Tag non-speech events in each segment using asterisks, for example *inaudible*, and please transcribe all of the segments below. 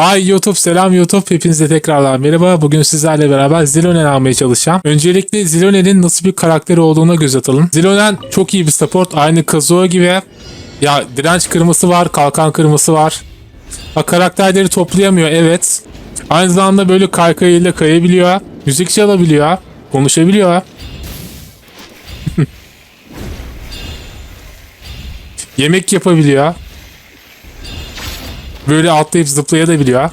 Hi YouTube, selam YouTube. Hepinize tekrardan merhaba. Bugün sizlerle beraber Zilonen almaya çalışacağım. Öncelikle Zilonen'in nasıl bir karakteri olduğuna göz atalım. Zilonen çok iyi bir support. Aynı Kazuo gibi. Ya direnç kırması var, kalkan kırması var. Ha, karakterleri toplayamıyor evet. Aynı zamanda böyle kaykayıyla kayabiliyor. Müzik çalabiliyor. Konuşabiliyor. *laughs* Yemek yapabiliyor. Böyle atlayıp zıplayabiliyor.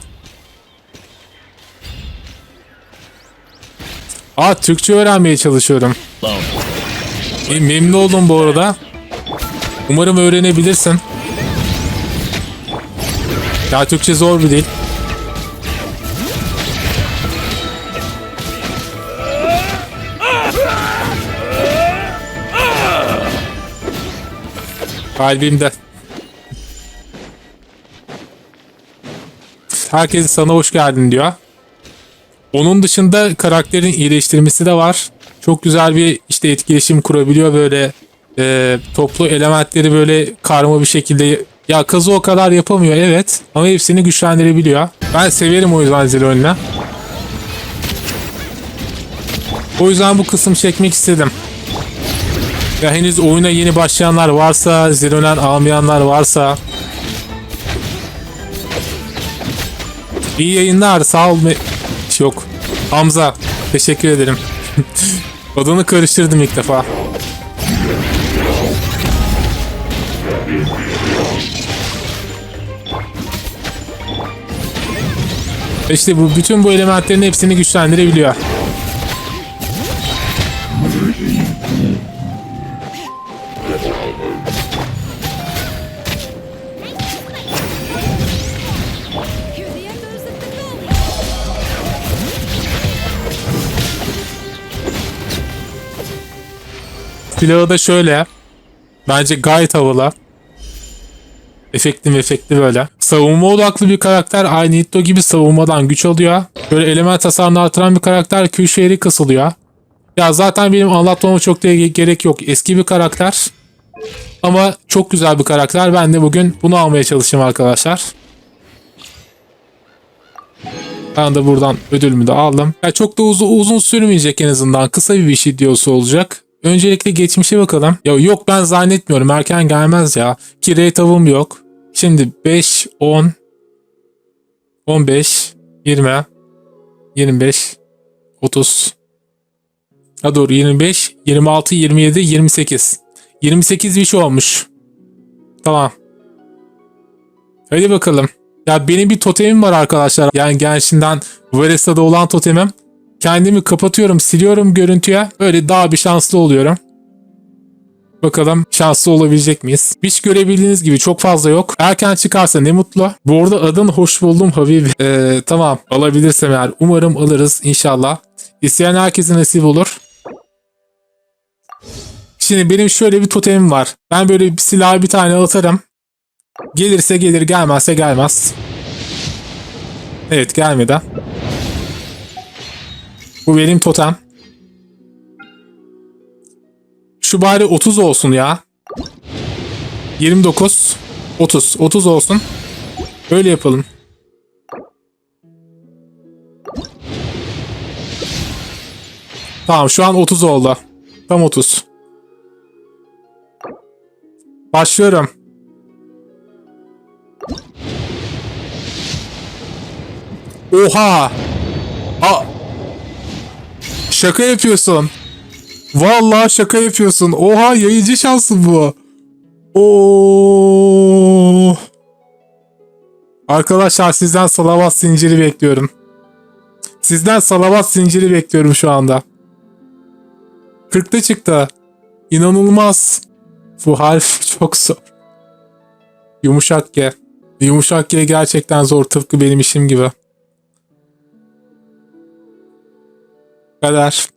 Aa Türkçe öğrenmeye çalışıyorum. E, memnun oldum bu arada. Umarım öğrenebilirsin. Ya Türkçe zor bir dil. Kalbimde. Herkes sana hoş geldin diyor. Onun dışında karakterin iyileştirmesi de var. Çok güzel bir işte etkileşim kurabiliyor böyle e, toplu elementleri böyle karma bir şekilde ya kazı o kadar yapamıyor evet ama hepsini güçlendirebiliyor. Ben severim o yüzden Zilon'la. O yüzden bu kısım çekmek istedim. Ya henüz oyuna yeni başlayanlar varsa, Zilonen almayanlar varsa İyi yayınlar. Sağ ol. Yok. Hamza. Teşekkür ederim. *laughs* Adını karıştırdım ilk defa. İşte bu bütün bu elementlerin hepsini güçlendirebiliyor. Silahı da şöyle. Bence gayet havalı. Efekli efekli böyle. Savunma odaklı bir karakter aynı Hitto gibi savunmadan güç alıyor. Böyle element hasarını artıran bir karakter köşeleri kasılıyor. Ya zaten benim anlatmama çok da ge- gerek yok. Eski bir karakter. Ama çok güzel bir karakter. Ben de bugün bunu almaya çalışacağım arkadaşlar. Ben de buradan ödülümü de aldım. Ya çok da uzun, uzun sürmeyecek en azından. Kısa bir videosu olacak. Öncelikle geçmişe bakalım. Ya yok ben zannetmiyorum. Erken gelmez ya. Ki rate yok. Şimdi 5, 10, 15, 20, 25, 30. Ha doğru 25, 26, 27, 28. 28 bir şey olmuş. Tamam. Hadi bakalım. Ya benim bir totemim var arkadaşlar. Yani gençinden Veresa'da olan totemim. Kendimi kapatıyorum, siliyorum görüntüye. Böyle daha bir şanslı oluyorum. Bakalım şanslı olabilecek miyiz? Hiç görebildiğiniz gibi çok fazla yok. Erken çıkarsa ne mutlu. Bu arada adın hoş buldum Habibi. Ee, tamam alabilirsem eğer. Umarım alırız inşallah. İsteyen herkese nasip olur. Şimdi benim şöyle bir totemim var. Ben böyle bir silahı bir tane atarım. Gelirse gelir gelmezse gelmez. Evet gelmedi. Bu benim totem. Şu bari 30 olsun ya. 29 30 30 olsun. Öyle yapalım. Tamam şu an 30 oldu. Tam 30. Başlıyorum. Oha! A Şaka yapıyorsun. Vallahi şaka yapıyorsun. Oha yayıcı şansı bu. Oo. Arkadaşlar sizden salavat zinciri bekliyorum. Sizden salavat zinciri bekliyorum şu anda. 40'ta çıktı. İnanılmaz. Bu harf *laughs* çok zor. Yumuşak G. Yumuşak G gerçekten zor tıpkı benim işim gibi. Kader.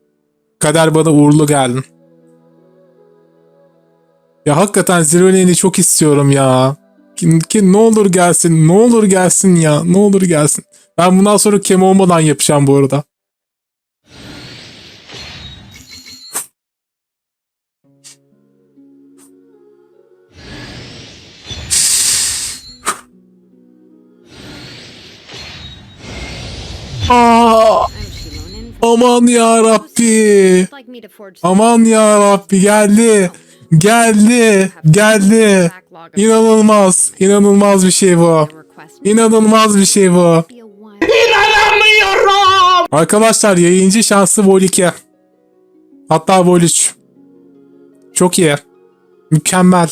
Kader bana uğurlu geldin. Ya hakikaten Lane'i çok istiyorum ya. Ki, ki ne olur gelsin, ne olur gelsin ya, ne olur gelsin. Ben bundan sonra kem olmadan yapacağım bu arada. Aa. Aman ya Rabbi. Aman ya Rabbi geldi. Geldi. Geldi. İnanılmaz. İnanılmaz bir şey bu. İnanılmaz bir şey bu. While. Arkadaşlar yayıncı şansı Vol 2. Hatta Vol 3. Çok iyi. Mükemmel.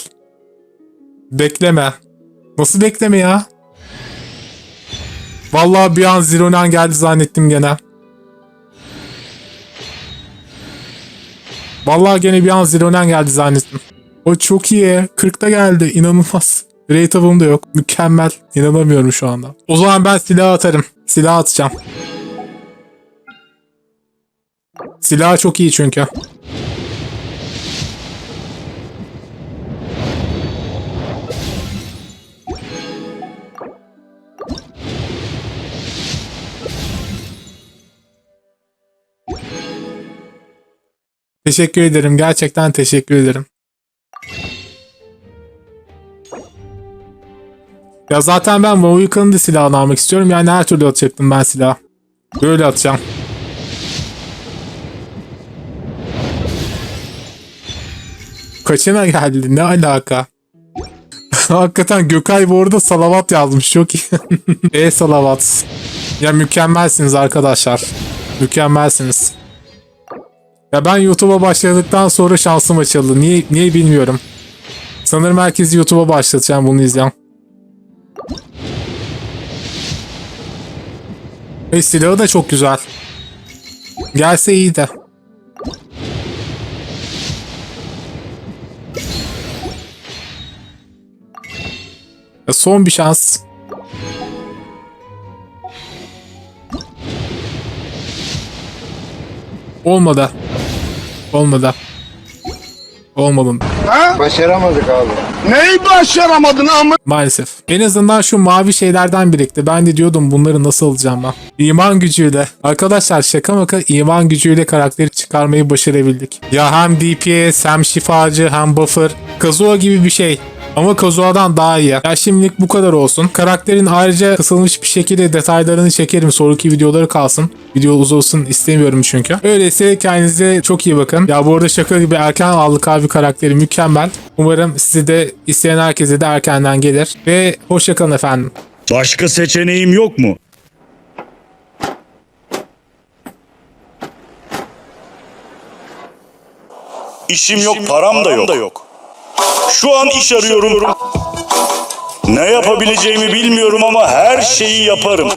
Bekleme. Nasıl bekleme ya? Vallahi bir an Zironen geldi zannettim gene. Vallahi gene bir an Zironen geldi zannettim. O çok iyi. 40'ta geldi. İnanılmaz. Rate up'ım da yok. Mükemmel. İnanamıyorum şu anda. O zaman ben silah atarım. Silah atacağım. Silah çok iyi çünkü. Teşekkür ederim. Gerçekten teşekkür ederim. Ya zaten ben Mohican'ın da silahını almak istiyorum. Yani her türlü atacaktım ben silah. Böyle atacağım. Kaçına geldi? Ne alaka? *laughs* Hakikaten Gökay bu arada salavat yazmış. Çok iyi. *laughs* e salavat. Ya mükemmelsiniz arkadaşlar. Mükemmelsiniz. Ya ben YouTube'a başladıktan sonra şansım açıldı. Niye, niye bilmiyorum. Sanırım herkes YouTube'a başlatacağım bunu izleyen. Ve silahı da çok güzel. Gelse iyi de. Son bir şans. Olmadı. Olmadı. Olmadı. Başaramadık abi. Neyi başaramadın ama? Maalesef. En azından şu mavi şeylerden birikti. Ben de diyordum bunları nasıl alacağım ben. İman gücüyle. Arkadaşlar şaka maka iman gücüyle karakteri çıkarmayı başarabildik. Ya hem DPS hem şifacı hem buffer. Kazuha gibi bir şey. Ama Kazuha'dan daha iyi. Ya şimdilik bu kadar olsun. Karakterin ayrıca kısılmış bir şekilde detaylarını çekerim. Sonraki videoları kalsın. Video uzasın istemiyorum çünkü. Öyleyse kendinize çok iyi bakın. Ya bu arada şaka gibi erken aldık abi karakteri mükemmel. Umarım sizi de isteyen herkese de erkenden gelir. Ve hoşçakalın efendim. Başka seçeneğim yok mu? İşim yok, param da yok. Şu an iş arıyorum. Ne yapabileceğimi bilmiyorum ama her şeyi yaparım.